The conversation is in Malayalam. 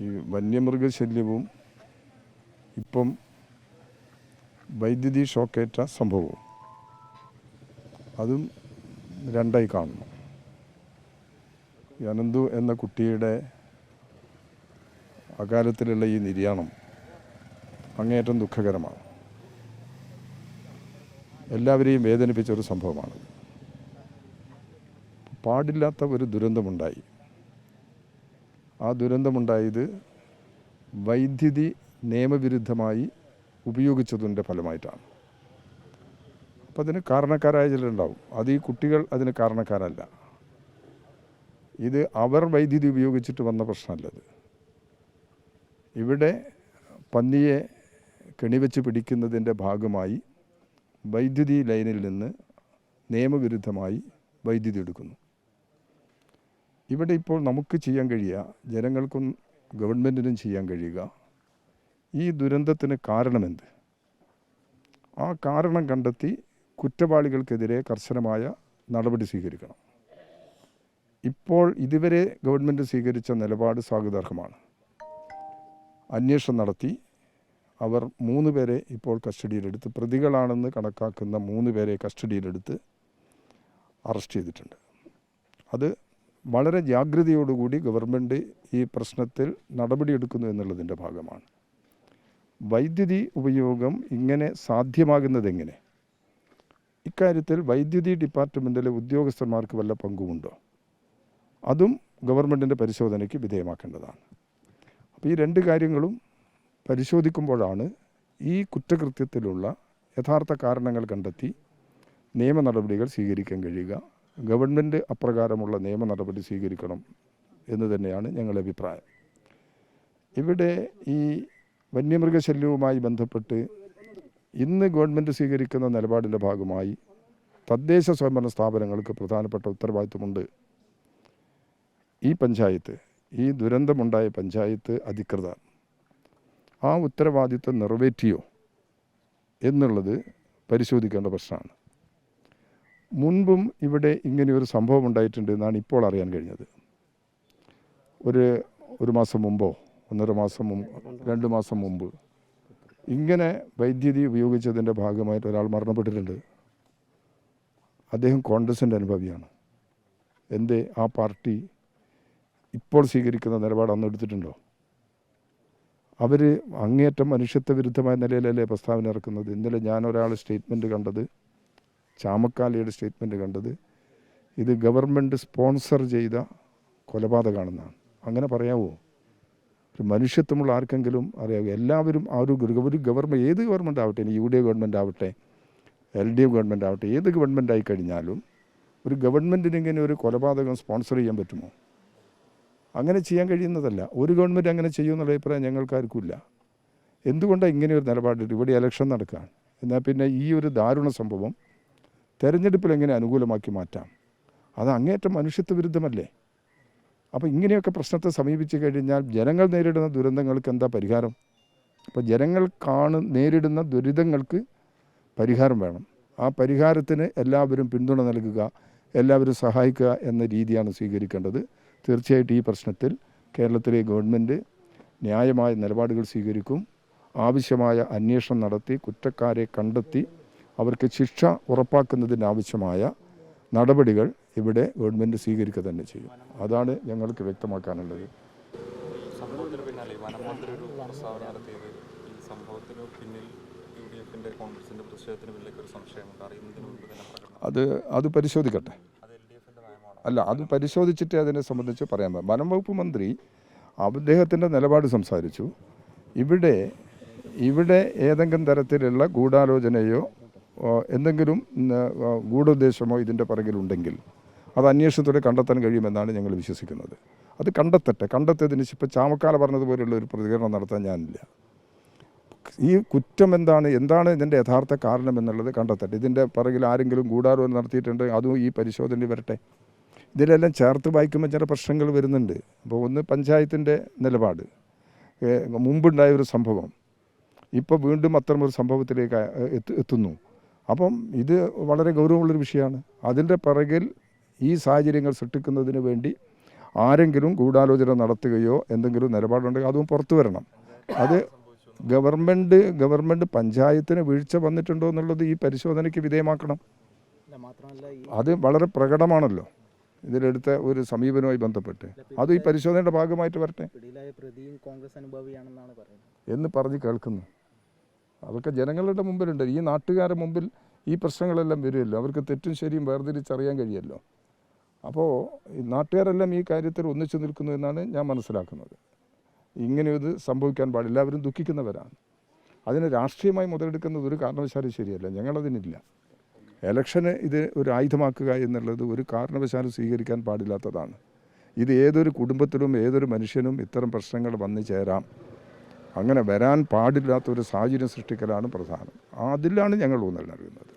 ഈ വന്യമൃഗശല്യവും ഇപ്പം വൈദ്യുതി ഷോക്കേറ്റ സംഭവവും. അതും രണ്ടായി കാണുന്നു. അനന്തു എന്ന കുട്ടിയുടെ അകാലത്തിലുള്ള ഈ നിര്യാണം അങ്ങേയറ്റം ദുഃഖകരമാണ്. എല്ലാവരെയും വേദനിപ്പിച്ച ഒരു സംഭവമാണ്. പാടില്ലാത്ത ഒരു ദുരന്തമുണ്ടായി. ആ ദുരന്തമുണ്ടായത് വൈദ്യുതി നിയമവിരുദ്ധമായി ഉപയോഗിച്ചതിന്റെ ഫലമായിട്ടാണ്. അപ്പം അതിന് കാരണക്കാരായ ചിലരുണ്ടാവും. അത് ഈ കുട്ടികൾ അതിന് കാരണക്കാരല്ല. ഇത് അവർ വൈദ്യുതി ഉപയോഗിച്ചിട്ട് വന്ന പ്രശ്നമല്ലത്. ഇവിടെ പന്നിയെ കെണിവെച്ച് പിടിക്കുന്നതിന്റെ ഭാഗമായി വൈദ്യുതി ലൈനിൽ നിന്ന് നിയമവിരുദ്ധമായി വൈദ്യുതി എടുക്കുന്നു. ഇവിടെ ഇപ്പോൾ നമുക്ക് ചെയ്യാൻ കഴിയുക ജനങ്ങൾക്കും ഗവൺമെന്റിനും ചെയ്യാൻ കഴിയുക ഈ ദുരന്തത്തിന് കാരണമെന്ത്? ആ കാരണം കണ്ടെത്തി കുറ്റവാളികൾക്കെതിരെ കർശനമായ നടപടി സ്വീകരിക്കണം. ഇപ്പോൾ ഇതുവരെ ഗവൺമെന്റ് സ്വീകരിച്ച നിലപാട് സ്വാഗതാർഹമാണ്. അന്വേഷണം നടത്തി. അവർ മൂന്ന് പേരെ ഇപ്പോൾ കസ്റ്റഡിയിലെടുത്ത് പ്രതികളാണെന്ന് കണക്കാക്കുന്ന മൂന്ന് പേരെ കസ്റ്റഡിയിലെടുത്ത് അറസ്റ്റ് ചെയ്തിട്ടുണ്ട്. അത് വളരെ ജാഗ്രതയോടുകൂടി ഗവൺമെന്റ് ഈ പ്രശ്നത്തിൽ നടപടിയെടുക്കുന്നു എന്നുള്ളതിന്റെ ഭാഗമാണ്. വൈദ്യുതി ഉപയോഗം ഇങ്ങനെ സാധ്യമാകുന്നതെങ്ങനെ? ഇക്കാര്യത്തിൽ വൈദ്യുതി ഡിപ്പാർട്ട്മെന്റിലെ ഉദ്യോഗസ്ഥന്മാർക്ക് വല്ല പങ്കുമുണ്ടോ? അതും ഗവൺമെന്റിന്റെ പരിശോധനയ്ക്ക് വിധേയമാക്കേണ്ടതാണ്. അപ്പോൾ ഈ രണ്ട് കാര്യങ്ങളും പരിശോധിക്കുമ്പോഴാണ് ഈ കുറ്റകൃത്യത്തിലുള്ള യഥാർത്ഥ കാരണങ്ങൾ കണ്ടെത്തി നിയമ നടപടികൾ സ്വീകരിക്കാൻ കഴിയുക ഗവൺമെന്റ് അപ്രകാരമുള്ള നിയമ നടപടി സ്വീകരിക്കണം എന്ന് തന്നെയാണ് ഞങ്ങളുടെ അഭിപ്രായം. ഇവിടെ ഈ വന്യമൃഗശല്യവുമായി ബന്ധപ്പെട്ട് ഇന്ന് ഗവൺമെന്റ് സ്വീകരിക്കുന്ന നിലപാടിന്റെ ഭാഗമായി തദ്ദേശ സ്വയംഭരണ സ്ഥാപനങ്ങൾക്ക് പ്രധാനപ്പെട്ട ഉത്തരവാദിത്വമുണ്ട്. ഈ പഞ്ചായത്ത് ഈ ദുരന്തമുണ്ടായ പഞ്ചായത്ത് അധികൃതർ ആ ഉത്തരവാദിത്വം നിറവേറ്റിയോ എന്നുള്ളത് പരിശോധിക്കേണ്ട പ്രശ്നമാണ്. മുൻപും ഇവിടെ ഇങ്ങനെ ഒരു സംഭവം ഉണ്ടായിട്ടുണ്ട് എന്നാണ് ഇപ്പോൾ അറിയാൻ കഴിഞ്ഞത്. ഒരു ഒരു മാസം മുമ്പോ ഒന്നര മാസം മുമ്പ് രണ്ട് മാസം മുമ്പ് ഇങ്ങനെ വൈദ്യുതി ഉപയോഗിച്ചതിന്റെ ഭാഗമായിട്ട് ഒരാൾ മരണപ്പെട്ടിട്ടുണ്ട്. അദ്ദേഹം കോൺഗ്രസിന്റെ അനുഭവിയാണ്. എന്റെ ആ പാർട്ടി ഇപ്പോൾ സ്വീകരിക്കുന്ന നിലപാട് അന്ന് എടുത്തിട്ടുണ്ടോ? അവർ അങ്ങേയറ്റം മനുഷ്യത്വ വിരുദ്ധമായ നിലയിലല്ലേ പ്രസ്താവന ഇറക്കുന്നത്? ഇന്നലെ ഞാൻ ഒരാൾ സ്റ്റേറ്റ്മെന്റ് കണ്ടത് ചാമക്കാലയുടെ സ്റ്റേറ്റ്മെന്റ് കണ്ടത് ഇത് ഗവൺമെന്റ് സ്പോൺസർ ചെയ്ത കൊലപാതകമാണെന്നാണ്. അങ്ങനെ പറയാവോ? ഒരു മനുഷ്യത്വമുള്ള ആർക്കെങ്കിലും അറിയാവോ? എല്ലാവരും ആ ഒരു ഒരു ഗവൺമെന്റ് ഏത് ഗവൺമെന്റ് ആവട്ടെ ഇനി യു ഡി എഫ് ഗവൺമെന്റ് ആവട്ടെ എൽ ഡി എഫ് ഗവൺമെന്റ് ആവട്ടെ ഏത് ഗവൺമെന്റ് ആയി കഴിഞ്ഞാലും ഒരു ഗവൺമെന്റിന് ഇങ്ങനെ ഒരു കൊലപാതകം സ്പോൺസർ ചെയ്യാൻ പറ്റുമോ? അങ്ങനെ ചെയ്യാൻ കഴിയുന്നതല്ല. ഒരു ഗവൺമെന്റ് അങ്ങനെ ചെയ്യുമെന്നുള്ള അഭിപ്രായം ഞങ്ങൾക്കാർക്കുമില്ല. എന്തുകൊണ്ടാണ് ഇങ്ങനെ ഒരു നിലപാടിട്ട് ഇവിടെ ഇലക്ഷൻ നടക്കുകയാണ് എന്നാൽ പിന്നെ ഈ ഒരു ദാരുണ സംഭവം തെരഞ്ഞെടുപ്പിൽ എങ്ങനെ അനുകൂലമാക്കി മാറ്റാം? അത് അങ്ങേറ്റം മനുഷ്യത്വ വിരുദ്ധമല്ലേ അപ്പോൾ ഇങ്ങനെയൊക്കെ പ്രശ്നത്തെ സമീപിച്ചു കഴിഞ്ഞാൽ ജനങ്ങൾ നേരിടുന്ന ദുരന്തങ്ങൾക്ക് എന്താ പരിഹാരം? അപ്പോൾ ജനങ്ങൾ കാണു നേരിടുന്ന ദുരിതങ്ങൾക്ക് പരിഹാരം വേണം. ആ പരിഹാരത്തിന് എല്ലാവരും പിന്തുണ നൽകുക എല്ലാവരും സഹായിക്കുക എന്ന രീതിയാണ് സ്വീകരിക്കേണ്ടത്. തീർച്ചയായിട്ടും ഈ പ്രശ്നത്തിൽ കേരളത്തിലെ ഗവൺമെന്റ് ന്യായമായ നിലപാടുകൾ സ്വീകരിക്കും. ആവശ്യമായ അന്വേഷണം നടത്തി കുറ്റക്കാരെ കണ്ടെത്തി അവർക്ക് ശിക്ഷ ഉറപ്പാക്കുന്നതിനാവശ്യമായ നടപടികൾ ഇവിടെ ഗവൺമെന്റ് സ്വീകരിക്കുക തന്നെ ചെയ്യും. അതാണ് ഞങ്ങൾക്ക് വ്യക്തമാക്കാനുള്ളത്. അത് അത് പരിശോധിക്കട്ടെ. അല്ല അത് പരിശോധിച്ചിട്ട് അതിനെ സംബന്ധിച്ച് പറയാൻ വനം വകുപ്പ് മന്ത്രി അദ്ദേഹത്തിന്റെ നിലപാട് സംസാരിച്ചു. ഇവിടെ ഇവിടെ ഏതെങ്കിലും തരത്തിലുള്ള ഗൂഢാലോചനയോ എന്തെങ്കിലും ഗൂഢോദ്ദേശമോ ഇതിന്റെ പിറകിലുണ്ടെങ്കിൽ അത് അന്വേഷണത്തോടെ കണ്ടെത്താൻ കഴിയുമെന്നാണ് ഞങ്ങൾ വിശ്വസിക്കുന്നത്. അത് കണ്ടെത്തട്ടെ. കണ്ടെത്തിയതിന് ഇപ്പോൾ ചാമക്കാല പറഞ്ഞതുപോലെയുള്ള ഒരു പ്രതികരണം നടത്താൻ ഞാനില്ല. ഈ കുറ്റം എന്താണ്? എന്താണ് ഇതിന്റെ യഥാർത്ഥ കാരണം എന്നുള്ളത് കണ്ടെത്തട്ടെ. ഇതിന്റെ പിറകിൽ ആരെങ്കിലും ഗൂഢാരോപണം നടത്തിയിട്ടുണ്ട് അതും ഈ പരിശോധന വരട്ടെ. ഇതിലെല്ലാം ചേർത്ത് വായിക്കുമ്പോൾ ചില പ്രശ്നങ്ങൾ വരുന്നുണ്ട്. അപ്പോൾ ഒന്ന് പഞ്ചായത്തിന്റെ നിലപാട്. മുമ്പുണ്ടായ ഒരു സംഭവം. ഇപ്പോൾ വീണ്ടും അത്തരമൊരു സംഭവത്തിലേക്ക് എത്തുന്നു. അപ്പം ഇത് വളരെ ഗൗരവമുള്ളൊരു വിഷയമാണ്. അതിന്റെ പിറകിൽ ഈ സാഹചര്യങ്ങൾ സൃഷ്ടിക്കുന്നതിന് വേണ്ടി ആരെങ്കിലും ഗൂഢാലോചന നടത്തുകയോ എന്തെങ്കിലും നിലപാടുണ്ടെങ്കിൽ അതും പുറത്തു വരണം. അത് ഗവൺമെന്റ് ഗവൺമെന്റ് പഞ്ചായത്തിന് വീഴ്ച വന്നിട്ടുണ്ടോ എന്നുള്ളത് ഈ പരിശോധനയ്ക്ക് വിധേയമാക്കണം. അത് വളരെ പ്രകടമാണല്ലോ. ഇതിലെടുത്ത ഒരു സമീപനവുമായി ബന്ധപ്പെട്ട്. അത് ഈ പരിശോധനയുടെ ഭാഗമായിട്ട് വരട്ടെ. എന്ന് പറഞ്ഞ് കേൾക്കുന്നു. അതൊക്കെ ജനങ്ങളുടെ മുമ്പിലുണ്ട്. ഈ നാട്ടുകാരുടെ മുമ്പിൽ ഈ പ്രശ്നങ്ങളെല്ലാം വരുമല്ലോ. അവർക്ക് തെറ്റും ശരിയും വേർതിരിച്ചറിയാൻ കഴിയുമല്ലോ അപ്പോൾ നാട്ടുകാരെല്ലാം ഈ കാര്യത്തിൽ ഒന്നിച്ചു നിൽക്കുന്നു എന്നാണ് ഞാൻ മനസ്സിലാക്കുന്നത്. ഇങ്ങനെ ഇങ്ങനെയൊരു സംഭവിക്കാൻ പാടില്ല. എല്ലാവരും ദുഃഖിക്കുന്നവരാണ്. അതിനെ രാഷ്ട്രീയമായി മുതലെടുക്കുന്നത് ഒരു കാരണവശാലും ശരിയല്ല. ഞങ്ങളതിനില്ല. എലക്ഷന് ഇത് ഒരു ആയുധമാക്കുക എന്നുള്ളത് ഒരു കാരണവശാലും സ്വീകരിക്കാൻ പാടില്ലാത്തതാണ്. ഇത് ഏതൊരു കുടുംബത്തിലും ഏതൊരു മനുഷ്യനും ഇത്തരം പ്രശ്നങ്ങൾ വന്നു ചേരാം. അങ്ങനെ വരാൻ പാടില്ലാത്ത ഒരു സാഹചര്യം സൃഷ്ടിക്കലാണ് പ്രധാനം. അതിലാണ് ഞങ്ങൾ ഊന്നൽ നൽകുന്നത്.